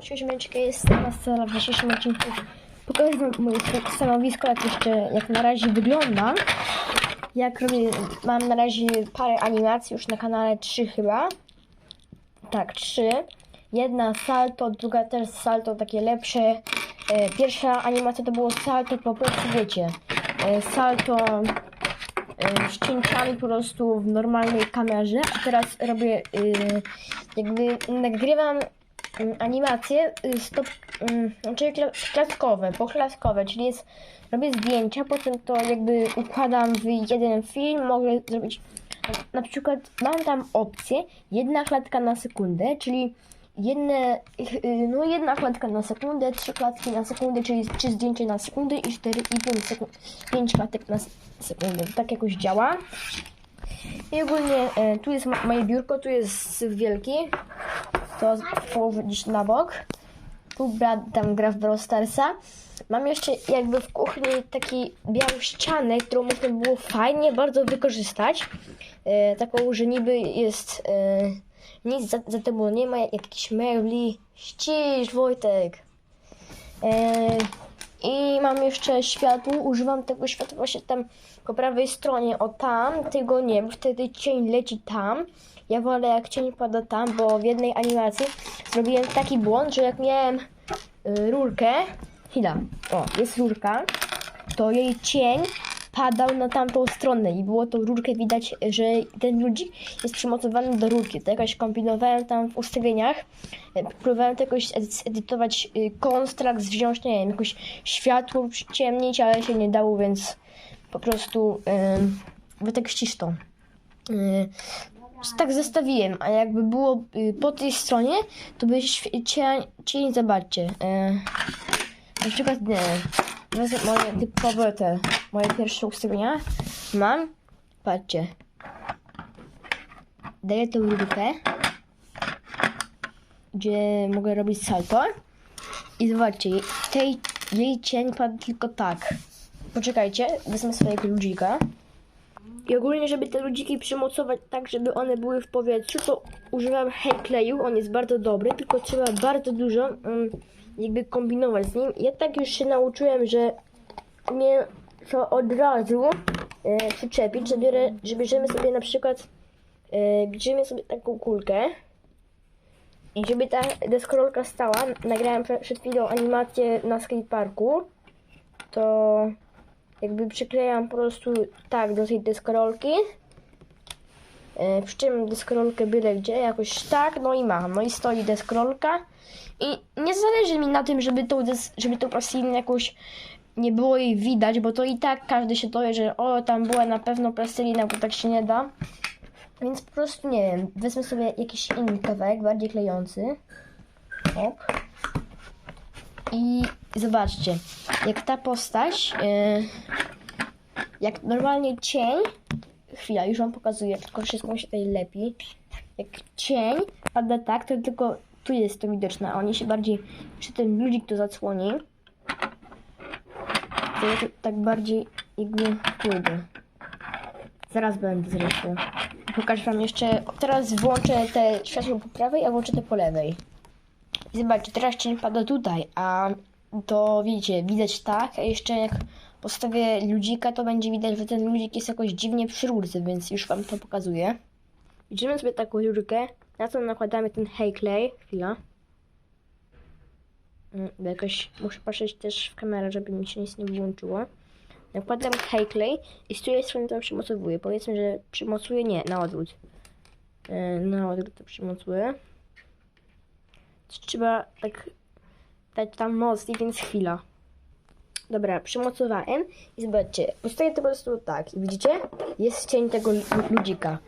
Cześć, Meczka, jest na scena w dzisiejszym odcinku. Pokażę wam moje stanowisko, jak jeszcze, jak na razie wygląda. Jak robię, mam na razie parę animacji już na kanale, trzy chyba. Tak, trzy. Jedna salto, druga też salto, takie lepsze. E, pierwsza animacja to było salto, po prostu wiecie, e, salto e, z cięciami po prostu w normalnej kamerze, a teraz robię y, jakby nagrywam animacje y, stop, mm, znaczy kla- klaskowe, poklaskowe, czyli jest, robię zdjęcia, potem to jakby układam w jeden film, mogę zrobić na przykład mam tam opcję jedna klatka na sekundę, czyli jedne, y, no jedna klatka na sekundę, trzy klatki na sekundę, czyli trzy zdjęcia na sekundę i 4,5 sekund, 5 klatek na sekundę. Tak jakoś działa. I ogólnie e, tu jest moje biurko, tu jest syf wielki. To gdzieś na bok. Tu brat tam gra w Brawl Starsa. Mam jeszcze jakby w kuchni taki białą ścianę, którą można było fajnie bardzo wykorzystać. E, taką, że niby jest e, nic za, za tobą nie ma, jak jakichś mebli. Ścisz Wojtek. E, Mam jeszcze światło, używam tego światła właśnie tam po prawej stronie, o tam, tego nie, bo wtedy cień leci tam. Ja wolę jak cień pada tam, bo w jednej animacji zrobiłem taki błąd, że jak miałem y, rurkę, chwila, o, jest rurka, to jej cień padał na tamtą stronę i było tą rurkę widać, że ten ludzik jest przymocowany do rurki. To jakoś kombinowałem tam w ustawieniach, e, próbowałem to jakoś edy- edytować y, konstrakt, wziąć, nie wiem, jakoś światło przyciemnić, ale się nie dało, więc po prostu yy, Wojtek ścisz to. Yy, tak zestawiłem, a jakby było y, po tej stronie, to by cień, cień zobaczcie. Yy, na przykład, nie moje typowe te, moje pierwsze ustawienia. Mam, patrzcie. Daję tą rurkę, gdzie mogę robić salto. I zobaczcie, tej, jej cień padł tylko tak. Poczekajcie, wezmę swojego ludzika. I ogólnie, żeby te ludziki przymocować tak, żeby one były w powietrzu, to używam hejkleju. On jest bardzo dobry, tylko trzeba bardzo dużo um, jakby kombinować z nim. Ja tak już się nauczyłem, że nie to od razu e, przyczepić, że, biorę, że bierzemy sobie na przykład e, bierzemy sobie taką kulkę i żeby ta deskorolka stała, nagrałem prze- przed chwilą animację na skateparku, to jakby przyklejam po prostu tak do tej deskorolki. E, przy czym deskorolkę byle gdzie, jakoś tak, no i mam. No i stoi deskorolka. I nie zależy mi na tym, żeby tą, żeby tą plastilinę jakoś nie było jej widać, bo to i tak każdy się dowie, że o, tam była na pewno plastelina, bo tak się nie da. Więc po prostu nie wiem, wezmę sobie jakiś inny kawałek, bardziej klejący. Hop. I zobaczcie, jak ta postać, yy, jak normalnie cień, chwila, już wam pokazuję, tylko wszystko się tutaj lepi. Jak cień pada tak, to tylko tu jest to widoczne, a oni się bardziej, czy ten ludzik to zasłoni, to ja tu tak bardziej jakby pójdę. Zaraz będę zresztą. Pokażę wam jeszcze, teraz włączę te światło po prawej, a włączę te po lewej. Zobaczcie, teraz cień pada tutaj, a to widzicie, widać tak, a jeszcze jak postawię ludzika, to będzie widać, że ten ludzik jest jakoś dziwnie przy rurce, więc już wam to pokazuję. Bierzemy sobie taką rurkę, na to nakładamy ten hay clay, chwila. Mm, Jakoś muszę patrzeć też w kamerę, żeby mi się nic nie włączyło. Nakładam hay clay i z której strony to przymocowuję. Powiedzmy, że przymocuję, nie, na odwrót. Yy, Na odwrót to przymocuję trzeba tak dać tam mocniej, więc chwila. Dobra, przymocowałem i zobaczcie, postawię to po prostu tak i widzicie? Jest cień tego lu- ludzika.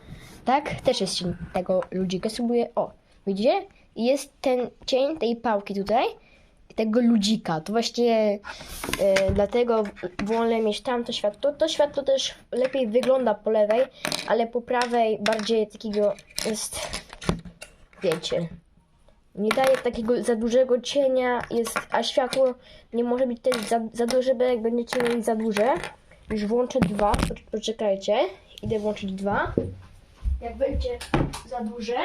Tak? Też jest cień tego ludzika. Spróbuję, o, widzicie? I jest ten cień tej pałki tutaj tego ludzika. To właśnie e, dlatego wolę mieć tamto światło. To światło też lepiej wygląda po lewej, ale po prawej bardziej takiego jest, wiecie, nie daje takiego za dużego cienia, jest, a światło nie może być też za, za duże, bo jak będziecie mieli za duże, już włączę dwa, Pocz- poczekajcie, idę włączyć dwa. Jak będzie za duże,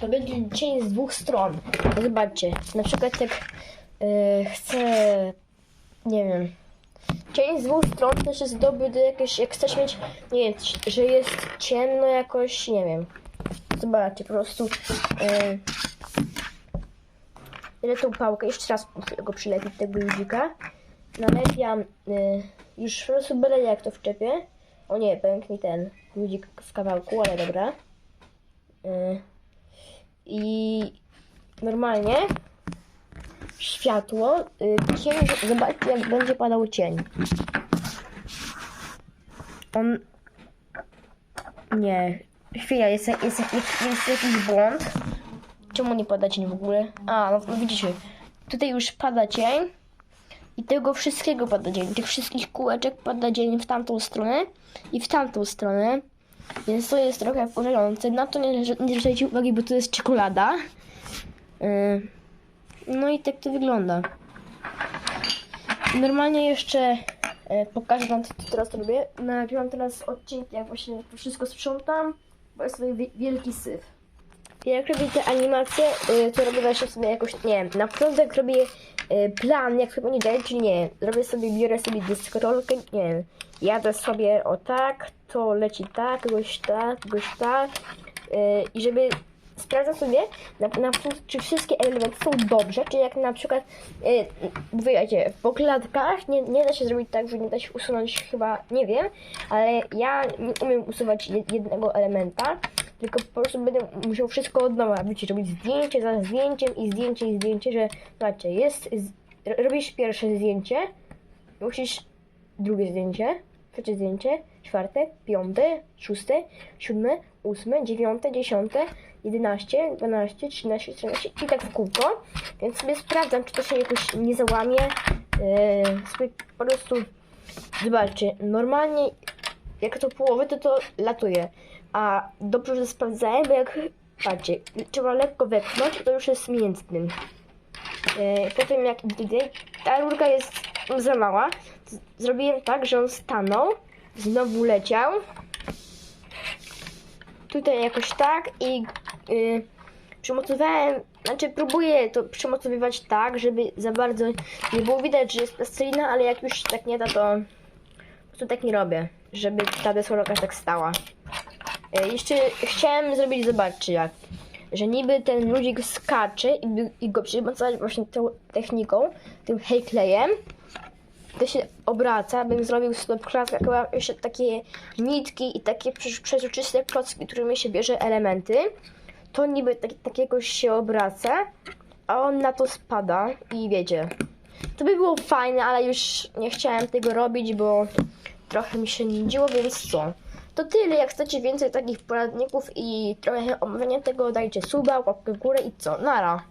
to będzie cień z dwóch stron. Zobaczcie, na przykład jak e, chcę, nie wiem, cień z dwóch stron też jest dobry do jakiegoś, jak chcesz mieć, nie wiem, że jest ciemno jakoś, nie wiem. Zobaczcie, po prostu e, Biorę tą pałkę, jeszcze raz muszę go przylepić, tego ludzika. Nalepiam, y, już po prostu byle jak to wczepię. O nie, pękł mi ten ludzik w kawałku, ale dobra. Y, I normalnie światło, y, cień, zobaczcie jak będzie padał cień. On... Nie, chwila, jest, jest, jest, jest jakiś błąd. Czemu nie pada cień w ogóle? A, no, no widzicie, tutaj już pada cień i tego wszystkiego pada dzień. Tych wszystkich kółeczek pada dzień w tamtą stronę i w tamtą stronę. Więc to jest trochę wkurzające. Na to nie, nie zwracajcie uwagi, bo to jest czekolada. Yy, No i tak to wygląda. Normalnie jeszcze e, pokażę wam, co teraz robię. Nagrywam teraz odcinek, jak właśnie to wszystko sprzątam, bo jest tutaj wi- wielki syf. Jak robię te animacje, y, to robię właśnie sobie jakoś, nie wiem, na początek robię y, plan, jak sobie daje, czy nie. Robię sobie, biorę sobie dyskorolkę, nie wiem, jadę sobie o tak, to leci tak, kogoś tak, kogoś tak. y, I żeby sprawdzam sobie, na, na, czy wszystkie elementy są dobrze, czy jak na przykład, y, wiecie, pokładkach nie, nie da się zrobić tak, że nie da się usunąć chyba, nie wiem, ale ja nie umiem usuwać jed- jednego elementa, tylko po prostu będę musiał wszystko od nowa, wiecie, robić zdjęcie za zdjęciem i zdjęcie i zdjęcie, że zobaczcie, jest, robisz pierwsze zdjęcie, musisz drugie zdjęcie, trzecie zdjęcie, czwarte, piąte, szóste, siódme, ósme, dziewiąte, dziesiąte, jedenaście, dwanaście, trzynaście, czternaście i tak w kółko, więc sobie sprawdzam, czy to się jakoś nie załamie, yy, sobie po prostu zobaczcie, normalnie jak to połowy, to to latuje. A dobrze, że sprawdzałem, bo jak, patrzcie, trzeba lekko wepchnąć, to już jest między tym. E, Potem jak tutaj, ta rurka jest za mała, zrobiłem tak, że on stanął, znowu leciał. Tutaj jakoś tak i y, przymocowałem, znaczy próbuję to przymocowywać tak, żeby za bardzo nie było widać, że jest plastelina, ale jak już tak nie da, to po prostu tak nie robię, żeby ta deskorolka tak stała. E, Jeszcze chciałem zrobić, zobaczcie jak, że niby ten ludzik skacze i, i go przymocować właśnie tą techniką, tym hejklejem. To się obraca, bym zrobił stop klatka, jeszcze takie nitki i takie prze- przezroczyste klocki, którymi się bierze elementy. To niby tak, takiego się obraca, a on na to spada i wiecie. To by było fajne, ale już nie chciałem tego robić, bo trochę mi się nudziło, więc co? To tyle, jak chcecie więcej takich poradników i trochę omawiania tego, dajcie suba, łapkę w górę i co? Nara!